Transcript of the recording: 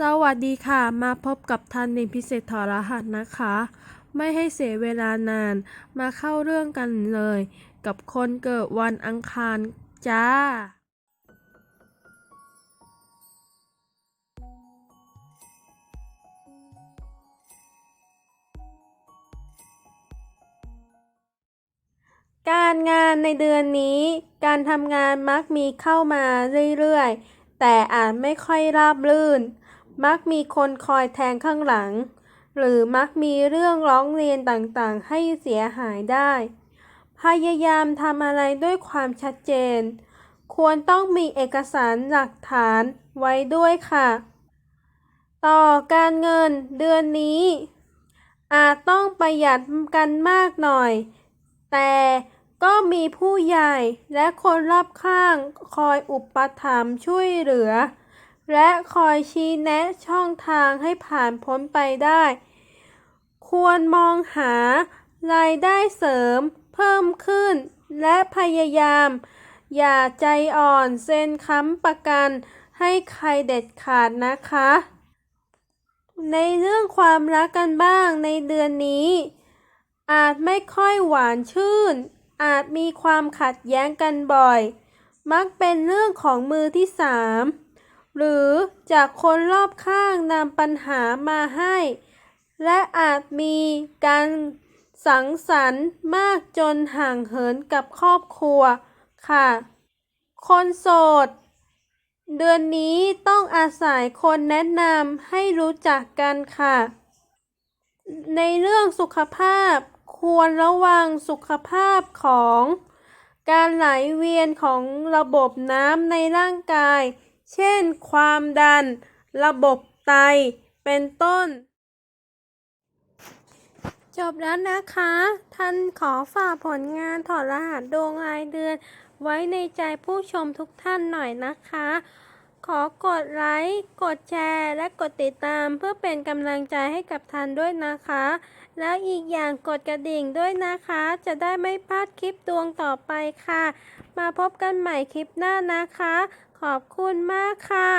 สวัสดีค่ะ มาพบกับทันเนพิเศษถอดรหัสนะคะ ไม่ให้เสียเวลานาน มาเข้าเรื่องกันเลย กับคนเกิดวันอังคารจ้า การงานในเดือนนี้ การทำงานมักมีเข้ามาเรื่อยๆ แต่อาจไม่ค่อยราบรื่น มักมีคนคอยแทงข้างหลัง หรือมักมีเรื่องร้องเรียนต่างๆ ให้เสียหายได้ พยายามทำอะไรด้วยความชัดเจน ควรต้องมีเอกสารหลักฐานไว้ด้วยค่ะ ต่อการเงินเดือนนี้ อาจต้องประหยัดกันมากหน่อย แต่ก็มีผู้ใหญ่และคนรอบข้างคอยอุปถัมภ์ช่วยเหลือ และคอยชี้แนะช่องทางให้ผ่านพ้นไปได้ ควรมองหารายได้เสริมเพิ่มขึ้น และพยายาม อย่าใจอ่อนเซ็นค้ำประกันให้ใครเด็ดขาดนะคะ ในเรื่องความรักกันบ้างในเดือนนี้ อาจไม่ค่อยหวานชื่น อาจมีความขัดแย้งกันบ่อย มักเป็นเรื่องของมือที่สาม หรือจากคนรอบข้างนำปัญหามาให้ และอาจมีการสังสรรค์มากจนห่างเหินกับครอบครัวค่ะ คนโสด เดือนนี้ต้องอาศัยคนแนะนำให้รู้จักกันค่ะ ในเรื่องสุขภาพควรระวังสุขภาพของ การไหลเวียนของระบบน้ำในร่างกาย เช่น ความดัน ระบบไต เป็นต้น จบแล้วนะคะ ท่านขอฝากผลงานถอดรหัสดวงรายเดือน ไว้ในใจผู้ชมทุกท่านหน่อยนะคะ ขอกดไลค์ กดแชร์ และกดติดตามเพื่อเป็นกำลังใจให้กับทันด้วยนะคะ แล้วอีกอย่างกดกระดิ่งด้วยนะคะ จะได้ไม่พลาดคลิปดวงต่อไปค่ะ มาพบกันใหม่คลิปหน้านะคะ ขอบคุณมากค่ะ